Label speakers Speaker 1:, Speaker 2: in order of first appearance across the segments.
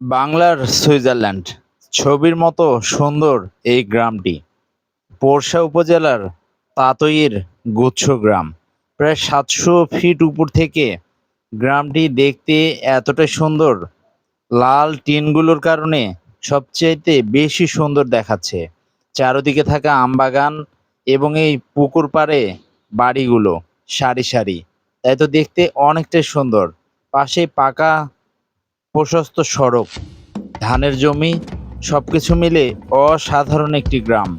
Speaker 1: বাংলার সুইজারল্যান্ড। ছবির মতো সুন্দর এই গ্রামটি। পোরশা উপজেলার তাতইয়ের গুচ্ছ গ্রাম। প্রায় সাতশো ফিট উপর থেকে গ্রামটি দেখতে এতটাই সুন্দর, লাল টিনগুলোর কারণে সবচাইতে বেশি সুন্দর দেখাচ্ছে। চারদিকে থাকা আমবাগান এবং এই পুকুর পাড়ে বাড়িগুলো সারি সারি। তাই তো দেখতে অনেকটাই সুন্দর। পাশে পাকা প্রশস্ত সড়ক, ধানের জমি, সবকিছু মিলে অসাধারণ একটি গ্রাম।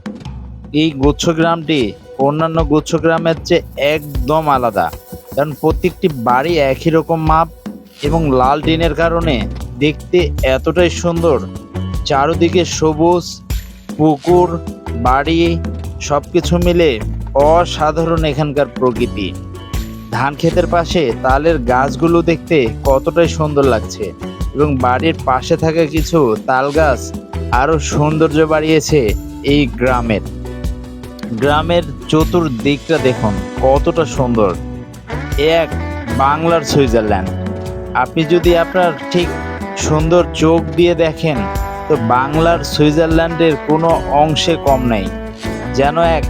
Speaker 1: এই গুচ্ছ গ্রামটি অন্যান্য গুচ্ছ গ্রামের চেয়ে একদম আলাদা, কারণ প্রত্যেকটি বাড়ি একই রকম মাপ এবং লাল টিনের কারণে দেখতে এতটাই সুন্দর। চারদিকে সবুজ, পুকুর, বাড়ি, সবকিছু মিলে অসাধারণ এখানকার প্রকৃতি। ধান ক্ষেতের পাশে তালের গাছগুলো দেখতে কতটাই সুন্দর লাগছে এবং বাড়ির পাশে থাকা কিছু তাল গাছ আরও সৌন্দর্য বাড়িয়েছে এই গ্রামের। গ্রামের চতুর্দিকটা দেখুন, কতটা সুন্দর। এক বাংলার সুইজারল্যান্ড। আপনি যদি আপনার ঠিক সুন্দর চোখ দিয়ে দেখেন, তো বাংলার সুইজারল্যান্ডের কোনো অংশে কম নেই, যেন এক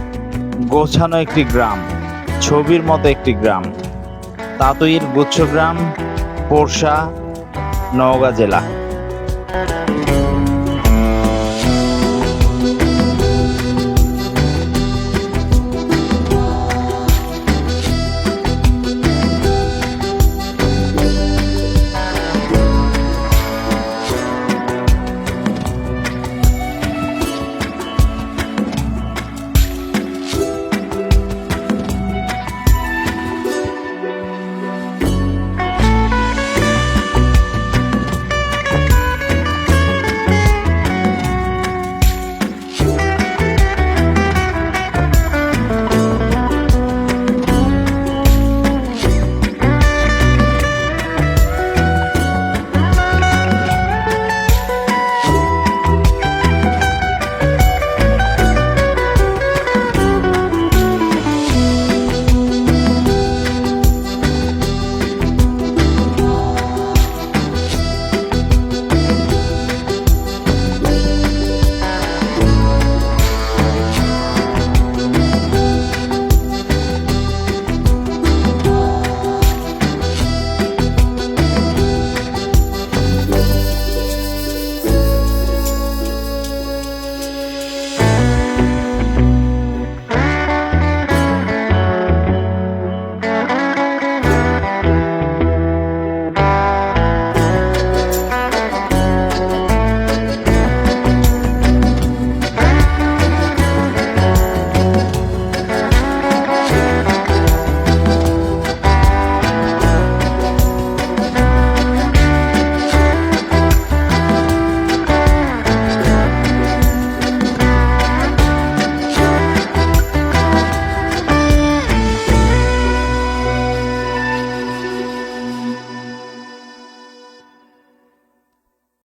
Speaker 1: গোছানো একটি গ্রাম। ছবির মতো একটি গ্রাম। তাঁতইয়ের গুচ্ছ গ্রাম পোরশা নওগাঁ জেলা।